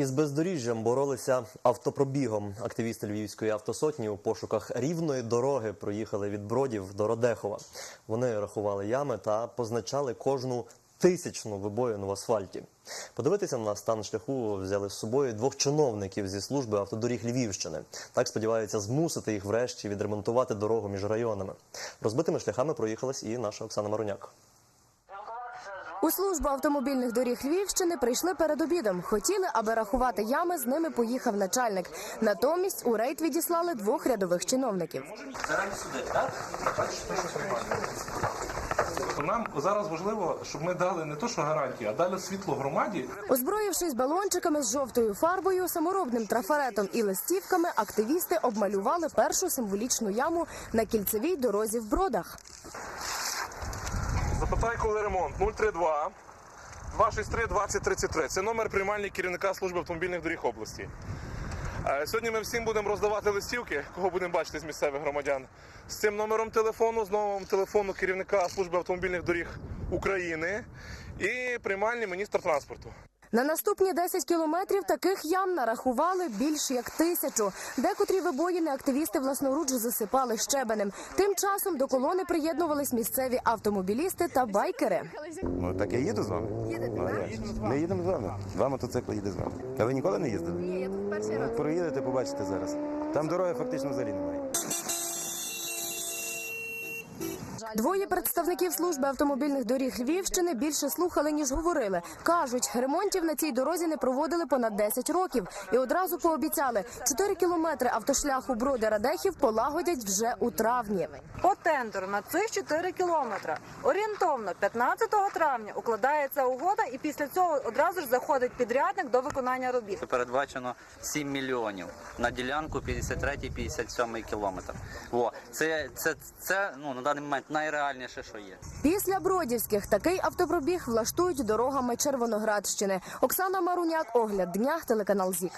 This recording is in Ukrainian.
Із бездоріжжям боролися автопробігом. Активісти Львівської автосотні у пошуках рівної дороги проїхали від Бродів до Родехова. Вони рахували ями та позначали кожну тисячну вибоїну в асфальті. Подивитися на стан шляху взяли з собою двох чиновників зі служби автодоріг Львівщини. Так сподіваються змусити їх врешті відремонтувати дорогу між районами. Розбитими шляхами проїхалась і наша Оксана Маруняк. У службу автомобільних доріг Львівщини прийшли перед обідом. Хотіли, аби рахувати ями, з ними поїхав начальник. Натомість у рейд відіслали двох рядових чиновників. Нам зараз важливо, щоб ми дали не то, що гарантії, а дали світло громаді. Озброївшись балончиками з жовтою фарбою, саморобним трафаретом і листівками, активісти обмалювали першу символічну яму на кільцевій дорозі в бродах. Запитай, коли ремонт 032 263 2033. Це номер приймальні керівника служби автомобільних доріг області. Е, Сьогодні ми всім будемо роздавати листівки, кого будемо бачити з місцевих громадян, з цим номером телефону, з номером телефону керівника служби автомобільних доріг України і приймальні міністр транспорту. На наступні 10 кілометрів таких ям нарахували більш як тисячу. Декотрі вибоїни активісти власноруч засипали щебенем. Тим часом до колони приєднувались місцеві автомобілісти та байкери. Ну так я їду з вами. Їдете, ну, так? Ми їдемо з вами. Два мотоцикли їде з вами. А ви ніколи не їздили? Ні, я тут перший Ну, проїдете, побачите зараз. Там дороги фактично взагалі немає. Двоє представників служби автомобільних доріг Львівщини більше слухали ніж говорили. кажуть, ремонтів на цій дорозі не проводили понад 10 років і одразу пообіцяли 4 кілометри автошляху броди Радехів полагодять вже у травні. По тендеру на цих 4 кілометри орієнтовно 15 травня укладається угода, і після цього одразу ж заходить підрядник до виконання робіт. передбачено 7 мільйонів на ділянку 53-57 кілометр. Во це, це, це ну на даний момент найреальніше, що є. Після Бродівських такий автопробіг влаштують дорогами Червоноградщини. Оксана Маруняк, огляд дня, телеканал ЗІК.